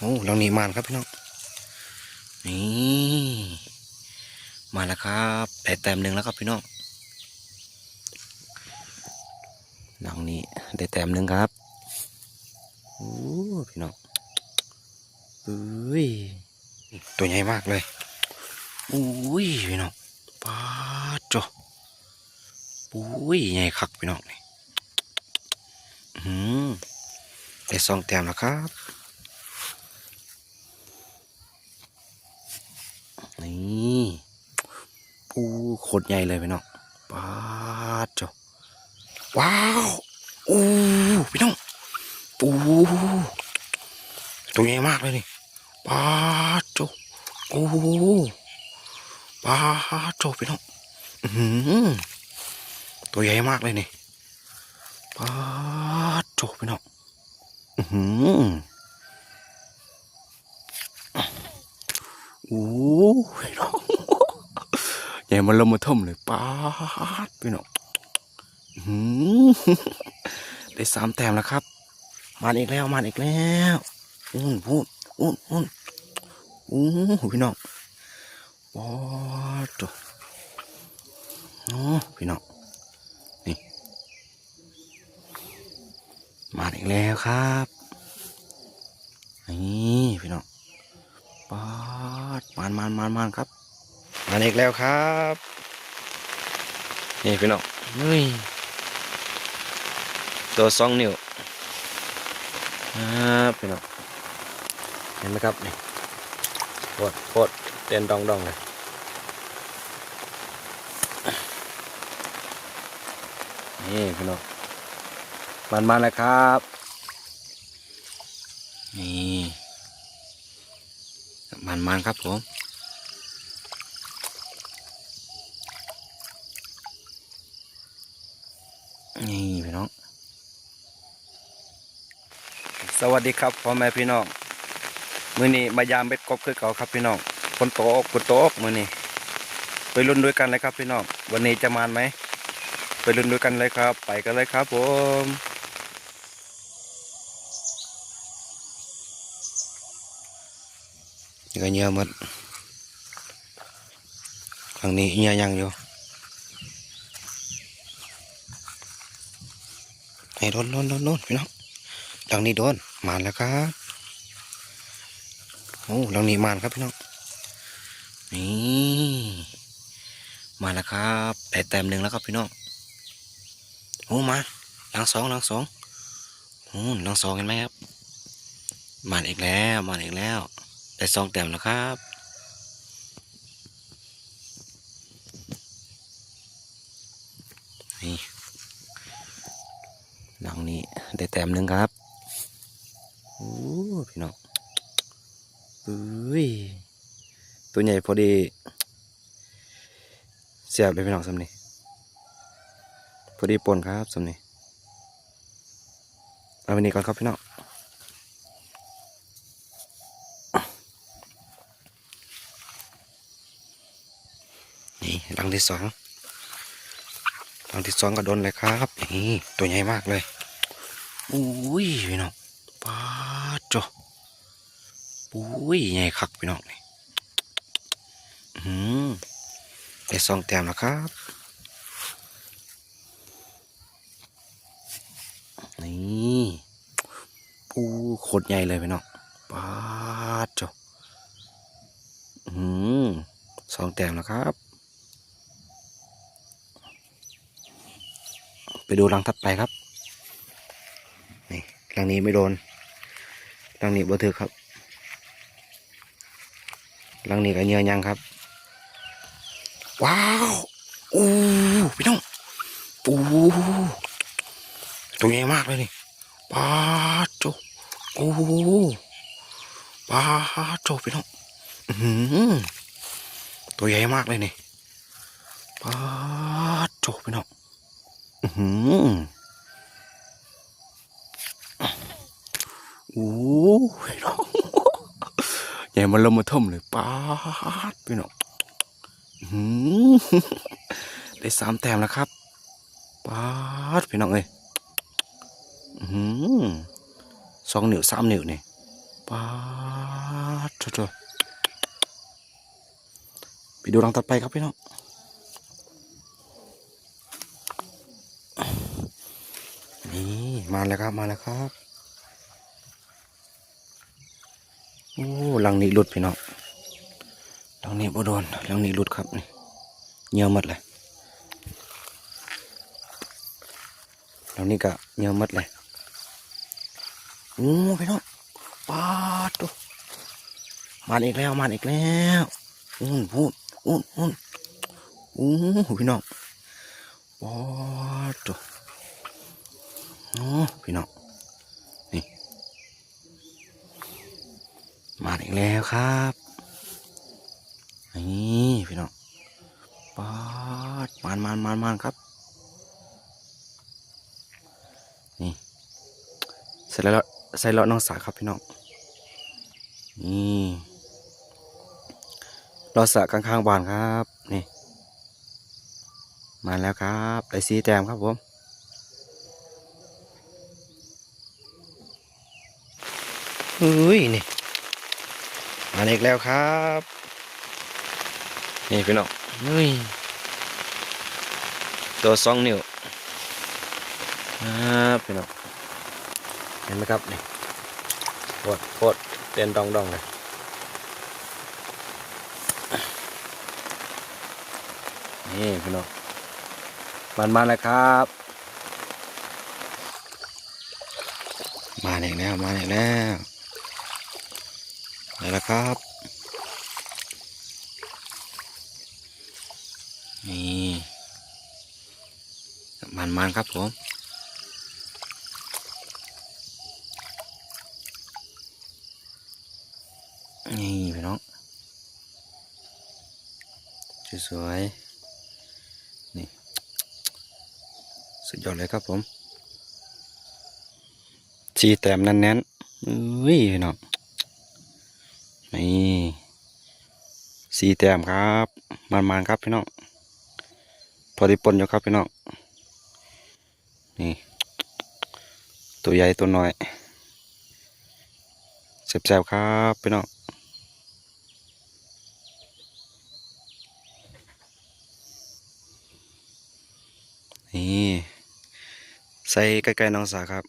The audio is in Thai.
โอ้ลังนี้มานครับพี่น้องนี่มาแล้วครับได้แต้มหนึ่งแล้วครับพี่น้องลังนี้ได้แต้มหนึ่งครับโอ้พี่น้องเอ้ยตัวใหญ่มากเลยอุ้ยพี่น้องปาจ้ะอุ้ยใหญ่คักพี่น้องนี่อืมได้สองแต้มแล้วครับ นี่ ปูโคตรใหญ่เลยพี่น้องป้าจ้ะว้าวอู้พี่น้องปูตัวใหญ่มากเลยนี่ป้าจ้ะโอ้ป้าจ้ะพี่น้องอื้อหือตัวใหญ่มากเลยนี่ป้าจ้ะพี่น้องอื้อหือโอ้ยน้อง ใหญ่มันลมมาท่มเลยป้าดพี่น้องได้สามแต้มแล้วครับ มาอีกแล้วมาอีกแล้วอุ้นพูดอุ้นอุ้นอู้พี่น้องว้าวตัวโอ้พี่น้องนี่มาอีกแล้วครับนี่พี่น้องปาดมานมานมานมานครับ มาอีกแล้วครับ นี่พี่น้องเฮ้ยตัวสองนิ้วครับพี่น้องเห็นไหมครับนี่โคตรโคตรเต้นดองดองเลยนี่พี่น้องมันมาแล้วครับ นี่มันมันครับผม นี่พี่น้อง สวัสดีครับพ่อแม่พี่น้องมื้อนี้มายามเบ็ดกบคือเก่าครับพี่น้องฝนโตกฝนโตกมื้อนี้ไปลุ้นด้วยกันเลยครับพี่น้องวันนี้จะมานไหมไปลุ้นด้วยกันเลยครับ ไปกันเลยครับผมนี่ก็เยอะหมดครั้งนี้เยอะยังอยู่ ให้โดนโดนโดนโดนพี่น้องหลังนี้โดนมานแล้วครับโอ้หลังนี้มานครับพี่น้องนี่มาแล้วครับได้แต้มหนึ่งแล้วครับพี่น้องโอ้มาหลังสองหลังสองโอ้หลังสองเห็นไหมครับมาอีกแล้วมาอีกแล้วได้สองแต้มแล้วครับนี่ หลังนี้ได้แต้มหนึ่งครับโอ้พี่น้องเอ้ยตัวใหญ่พอดีเสียบเลยพี่น้องสำนี่พอดีปนครับสำนี่เอาวันนี้ก่อนครับพี่น้องนี่รังที่สอง งที่สองก็โดนเลยครับนี่ตัวใหญ่มากเลยอุ้ยพี่น้องป้าจ้ะอุ้ยใหญ่คักพี่น้องนี่อื้อหืมได้สองแต้มแล้วครับนี่ปูโคตรใหญ่เลยพี่น้องป้าจ้ะอื้อหืมสองแต้มแล้วครับ ไปดูรังถัดไปครับ นี่รังนี้ไม่โดนรังนี้บ่ถือครับรังนี้ก็เนื้อยังครับ ว้าวอู้พี่น้องปูตัวใหญ่มากเลยนี่ปลาโจโอ้ปลาโจพี่น้องอื้อหือตัวใหญ่มากเลยนี่ปลาโจพี่น้อง หือโอ้ยน้องใหญ่มันลมมาท่มเลยป้าดพี่น้องหือได้สามแต้มแล้วครับป้าดพี่น้องเอ้ยหือสองนิ้วสามนิ้วนี่ป้าดโถไปดูรังต่อไปครับพี่น้อง นี่ มาแล้วครับมาแล้วครับโอ้ลังนี้หลุดพี่น้องลังนี้บ่โดนลังนี้หลุดครับนี่เหี่ยวหมดเลยลังนี้ก็เหี่ยวหมดเลยโอ้พี่น้องปาดตัวมาอีกแล้วมาอีกแล้วอุ้นพูดอุ้นอุ้นโอ้พี่น้องปาดตัว พี่น้องนี่ มาอีกแล้วครับนี่พี่น้องปาดมานมานมานมานครับ นี่ใส่แล้วใส่แล้วน้องสาครับพี่น้องนี่รอสระข้างๆบานครับ นี่ มาแล้วครับ ได้สีแต้มครับผม เฮ้ยนี่มาอีกแล้วครับ นี่พี่น้องเฮ้ยตัวสองนิ้วครับพี่น้องเห็นไหมครับนี่โคตรโคตรเต้นดองดองเลยนี่พี่น้องมันมาแล้วครับ มาอีกแล้วมาอีกแล้วได้ แล้วครับ นี่มันมันครับผมนี่พี่น้องสวยๆนี่ สุดยอดเลยครับผมชีแต้มแน่นๆอุ้ยพี่น้อง นี่สีแต้มครับมันๆครับพี่น้องพอดีปนอยู่ครับพี่น้องนี่ ตัวใหญ่ตัวน้อยแซ่บๆครับพี่น้องนี่ใส่ใกล้ๆน้องสาครับ